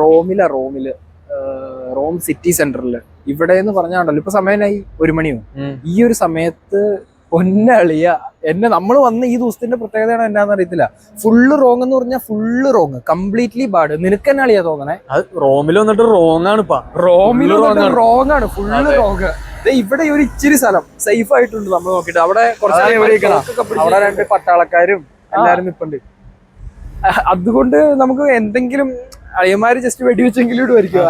റോമില റോമിൽ. Rome city സെന്ററിൽ ഇവിടെ എന്ന് പറഞ്ഞാണ്ടല്ലോ ഇപ്പൊ സമയനായി ഒരു മണിയോ? ഈ ഒരു സമയത്ത് പൊന്നളിയ എന്നെ നമ്മൾ വന്ന ഈ ദിവസത്തിന്റെ പ്രത്യേകതയാണ് എന്നാന്ന് അറിയത്തില്ല. ഫുള്ള് റോങ് എന്ന് പറഞ്ഞാൽ ഫുള്ള് റോങ് കംപ്ലീറ്റ്ലി ബാഡ്. നിനക്ക് തന്നെ അളിയാ തോന്നണേ? അത് റോമിൽ വന്നിട്ട് റോങ് ആണ് റോമിൽ. റോങ് ആണ് ഫുള്ള്. റോങ് ഇവിടെ ഒരു ഇച്ചിരി സ്ഥലം സേഫ് ആയിട്ടുണ്ട് നമ്മൾ നോക്കിട്ട് അവിടെ കുറച്ച് അവിടെ രണ്ട് പട്ടാളക്കാരും എല്ലാരും നിപ്പുണ്ട്. അതുകൊണ്ട് നമുക്ക് എന്തെങ്കിലും അളിയന്മാര് ജസ്റ്റ് വെടിവെച്ചെങ്കിലും ഇടുമായിരിക്കും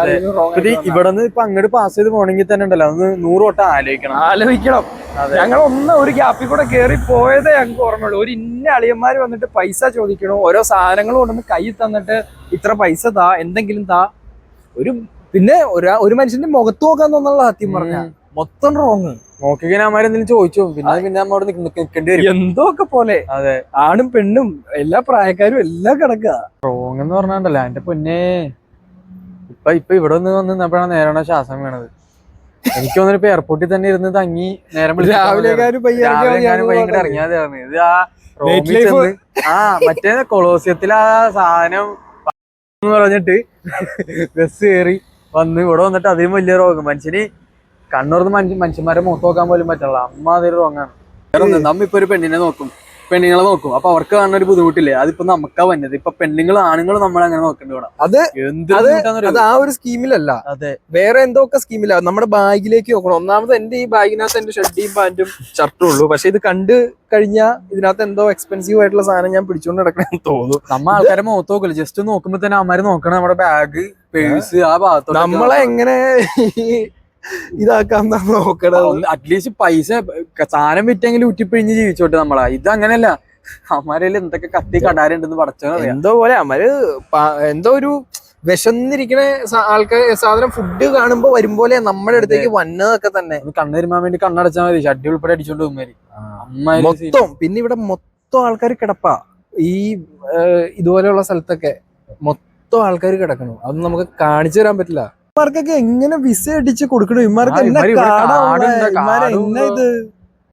ഇവിടെ നിന്ന് ഇപ്പൊ അങ്ങോട്ട് പാസ് ചെയ്ത് പോണെങ്കിൽ തന്നെ ഉണ്ടല്ലോ. അന്ന് നൂറ് വട്ടം ആലോചിക്കണം. ആലോചിക്കണം. ഞങ്ങൾ ഒന്ന് ഒരു ഗ്യാപ്പിൽ കൂടെ കേറി പോയതേ ഞങ്ങൾക്ക് ഓർമ്മയുള്ളൂ. ഒരു ഇന്ന അളിയന്മാര് വന്നിട്ട് പൈസ ചോദിക്കണോ? ഓരോ സാധനങ്ങൾ കൊണ്ടുവന്ന് കൈ തന്നിട്ട് ഇത്ര പൈസ താ എന്തെങ്കിലും താ. ഒരു പിന്നെ ഒരു മനുഷ്യന്റെ മുഖത്ത് നോക്കാൻ തോന്നുള്ള സത്യം പറഞ്ഞ. മൊത്തം റോങ് നോക്കിങ്ങനെ അമ്മമാരെന്തെങ്കിലും ചോദിച്ചു. പിന്നെ പിന്നെ അമ്മ അവിടെ നിൽക്കേണ്ടി വരും. എന്തോ ഒക്കെ പോലെ. അതെ. ആണും പെണ്ണും എല്ലാ പ്രായക്കാരും എല്ലാം കിടക്കുക. റോങ് എന്ന് പറഞ്ഞാണ്ടല്ലോ. എന്റെ പൊന്നെ. ഇപ്പൊ ഇപ്പൊ ഇവിടെ ഒന്ന് വന്ന് നിന്നപ്പോഴാണ് നേരാണ് ശ്വാസം വീണത്. എനിക്ക് തോന്നുന്നു ഇപ്പൊ എയർപോർട്ടിൽ തന്നെ ഇരുന്ന് തങ്ങി നേരം രാവിലെ ഭയങ്കര ഇത് ആ റോമിൽ. ചെന്ന്. ആ മറ്റേ കൊളോസിയത്തിൽ ആ സാധനം പറഞ്ഞിട്ട് ബസ് കയറി വന്ന് ഇവിടെ വന്നിട്ട് അതിലും വലിയ രോഗം. മനുഷ്യന് കണ്ണൂർന്ന് മനുഷ്യ മനുഷ്യന്മാരെ മുഖത്ത് നോക്കാൻ പോലും പറ്റില്ല അമ്മ റോങ്ങാണ് വേറെ ഒന്ന്, നമ്മ ഇപ്പൊ ഒരു പെണ്ണിനെ നോക്കും. പെണ്ണുങ്ങളെ നോക്കും. അപ്പൊ അവർക്ക് കാണുന്ന ഒരു ബുദ്ധിമുട്ടില്ലേ? അതിപ്പോ നമുക്കാ വന്നത്. ഇപ്പൊ പെണ്ണുങ്ങൾ ആണുങ്ങൾ നമ്മൾ അങ്ങനെ നോക്കേണ്ടി ഇവിടെ. അത് എന്ത് അത് അത് ആ ഒരു സ്കീമിലല്ല. അതെ. വേറെ എന്തൊക്കെ സ്കീമില്ല. നമ്മുടെ ബാഗിലേക്ക് നോക്കണം. ഒന്നാമത് എന്റെ ഈ ബാഗിനകത്ത് എന്റെ ഷർട്ടിയും പാന്റും ഷർട്ടും ഉള്ളൂ. പക്ഷെ ഇത് കണ്ട് കഴിഞ്ഞാൽ ഇതിനകത്ത് എന്തോ എക്സ്പെൻസീവ് ആയിട്ടുള്ള സാധനം ഞാൻ പിടിച്ചോണ്ട് നടക്കണമെന്ന് തോന്നുന്നു. നമ്മ ആൾക്കാരെ മുഖത്ത് നോക്കില്ല. ജസ്റ്റ് നോക്കുമ്പോ തന്നെ അമ്മമാര് നോക്കണം. നമ്മുടെ ബാഗ് പേഴ്സ് ആ ഭാഗത്ത് നമ്മളെ എങ്ങനെ ഇതാക്കാം നോക്കണത്. അറ്റ്ലീസ്റ്റ് പൈസ സാധനം വിറ്റെങ്കിലും ഉറ്റിപ്പിഴിഞ്ഞ് ജീവിച്ചോട്ടെ നമ്മളാ. ഇത് അങ്ങനെയല്ല. അമ്മാരെല്ലാം എന്തൊക്കെ കത്തി കടാരുണ്ടെന്ന് പടച്ചോ എന്തോ പോലെ അമ്മര് എന്തോ ഒരു വിശന്നിരിക്കണ ആൾക്കാർ സാധനം ഫുഡ് കാണുമ്പോ വരുമ്പോലെ നമ്മുടെ അടുത്തേക്ക് വന്നതൊക്കെ തന്നെ. കണ്ണ് തരുമാൻ വേണ്ടി കണ്ണടച്ചാൽ മതി. ഷഡ്ഡി ഉൾപ്പെടെ അടിച്ചോണ്ട് അമ്മാരി മൊത്തം പിന്നെ ഇവിടെ മൊത്തം ആൾക്കാർ കിടപ്പാ. ഈ ഇതുപോലെയുള്ള സ്ഥലത്തൊക്കെ മൊത്തം ആൾക്കാർ കിടക്കണു. അതൊന്നും നമുക്ക് കാണിച്ചു തരാൻ പറ്റില്ല. ഇമാർക്കൊക്കെ എങ്ങനെ വിസ അടിച്ച് കൊടുക്കണു? ഇമാർക്ക് എന്നാ കാടാ? ഇമാരെ എന്നാ ഇത്?